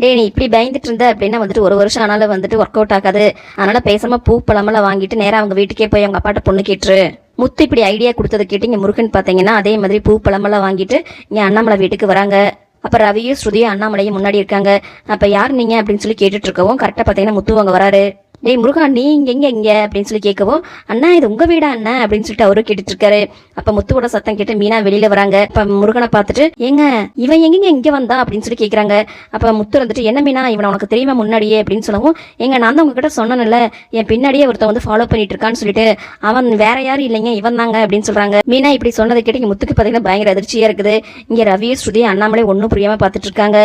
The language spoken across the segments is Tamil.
டே நீ இப்படி பயந்துட்டு இருந்த அப்படின்னா வந்துட்டு ஒரு வருஷம் ஆனாலும் வந்துட்டு ஒர்க் அவுட் ஆகாது. அதனால பேசாம பூ பழமெல்லாம் வாங்கிட்டு நேராக அவங்க வீட்டுக்கே போய் அவங்க அப்பாட்ட பொண்ணு கேட்டுரு. முத்து இப்படி ஐடியா கொடுத்தது கேட்டு இங்க முருகன் பாத்தீங்கன்னா அதே மாதிரி பூ பழமெல்லாம் வாங்கிட்டு இங்க அண்ணாமலை வீட்டுக்கு வராங்க. அப்ப ரவியும் ஸ்ருதியும் அண்ணாமலையும் முன்னாடி இருக்காங்க. அப்ப யார் நீங்க அப்படின்னு சொல்லி கேட்டுட்டு இருக்கவும் கரெக்டா பாத்தீங்கன்னா முத்து அவங்க வராரு. டேய் முருகா நீ இங்க எங்க இங்க அப்படின்னு சொல்லி கேட்கவும் அண்ணா இது உங்க வீடா அண்ணா? அப்படின்னு சொல்லிட்டு அவரும் கேட்டுட்டு இருக்காரு அப்ப முத்துவோட சத்தம் கேட்டு மீனா வெளியில வராங்க. அப்ப முருகனை பார்த்துட்டு ஏங்க இவன் எங்கெங்க இங்க வந்தா? அப்படின்னு சொல்லி கேக்குறாங்க. அப்ப முத்து வந்துட்டு என்ன மீனா இவன் உனக்கு தெரியுமா முன்னாடியே? அப்படின்னு சொல்லவும் எங்க நான் தான் உங்ககிட்ட சொன்னேன்ல என் பின்னாடியே ஒருத்தன் வந்து ஃபாலோ பண்ணிட்டு இருக்கான்னு சொல்லிட்டு அவன் வேற யாரும் இல்லைங்க இவன் தாங்க அப்படின்னு சொல்றாங்க. மீனா இப்படி சொன்னதை கேட்டு இங்க முத்துக்கு பாத்தீங்கன்னா பயங்கர அதிர்ச்சியா இருக்குது. இங்க ரவி ஸ்ருதி அண்ணாமலை ஒன்னும் புரியாம பார்த்துட்டு இருக்காங்க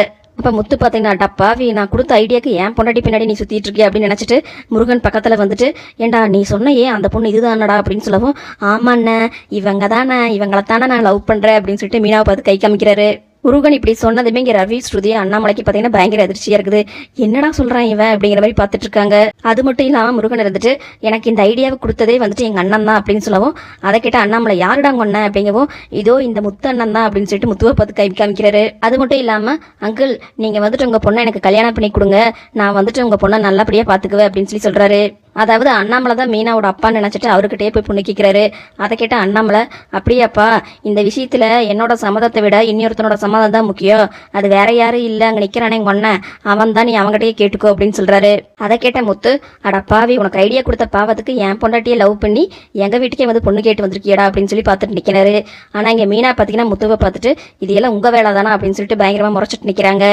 அப்போ முத்து பார்த்தீங்கன்னா டப்பாவி நான் கொடுத்த ஐடியாக்கு ஏன் பொண்டாட்டி பின்னாடி நீ சுற்றிட்டு இருக்கே அப்படின்னு நினச்சிட்டு முருகன் பக்கத்தில் வந்துட்டு ஏண்டா நீ சொன்ன ஏன் அந்த பொண்ணு இதுதானடா அப்படின்னு சொல்லவும் ஆமாண்ணே இவங்க தானே இவங்களை தானே நான் லவ் பண்ணுறேன் அப்படின்னு சொல்லிட்டு மீனாவை பார்த்து கை காமிக்கிறாரு. முருகன் இப்படி சொன்னதுமே இங்க ரவி ஸ்ருதி அண்ணாமலைக்கு பாத்தீங்கன்னா பயங்கர அதிர்ச்சியா இருக்குது. என்னடா சொல்றான் இவன் அப்படிங்கிற மாதிரி பார்த்துட்டு இருக்காங்க. அது மட்டும் இல்லாம முருகன் இருந்துட்டு எனக்கு இந்த ஐடியாவை கொடுத்ததே வந்துட்டு எங்க அண்ணன் தான் அப்படின்னு சொல்லவும் அதை கேட்ட அண்ணாமலை யாருடா கொன்ன அப்படிங்கவும் இதோ இந்த முத்து அண்ணன் தான் அப்படின்னு சொல்லிட்டு முத்துவை பார்த்து கை காமிக்கிறாரு. அது மட்டும் இல்லாம அங்கிள் நீங்க வந்துட்டு உங்க பொண்ணை எனக்கு கல்யாணம் பண்ணி கொடுங்க. நான் வந்துட்டு உங்க பொண்ணை நல்லபடியா பாத்துக்குவேன் அப்படின்னு சொல்லி சொல்றாரு. அதாவது அண்ணாமலை தான் மீனாவோட அப்பான்னு நினச்சிட்டு அவர்கிட்டயே போய் புண்ணிக்கிறாரு அதை கேட்ட அண்ணாமலை அப்படியாப்பா இந்த விஷயத்தில் என்னோட சம்மதத்தை விட இன்னொருத்தனோட சம்மதம் தான் முக்கியம். அது வேற யாரும் இல்லை அங்கே நிற்கிறானே எங்க அண்ணன். அவன் தான் நீ அவங்ககிட்டயே கேட்டுக்கோ அப்படின்னு சொல்கிறாரு அதை கேட்ட முத்து அடப்பாவி உனக்கு ஐடியா கொடுத்த பாவத்துக்கு என் பொண்டாட்டியை லவ் பண்ணி எங்கள் வீட்டுக்கே வந்து பொண்ணு கேட்டு வந்திருக்கியடா? அப்படின்னு சொல்லி பார்த்துட்டு நிற்கிறாரு ஆனால் இங்கே மீனா பார்த்தீங்கன்னா முத்துவை பார்த்துட்டு இது எல்லாம் உங்க வேலை தானா? அப்படின்னு சொல்லிட்டு பயங்கரமாக முறைச்சிட்டு நிற்கிறாங்க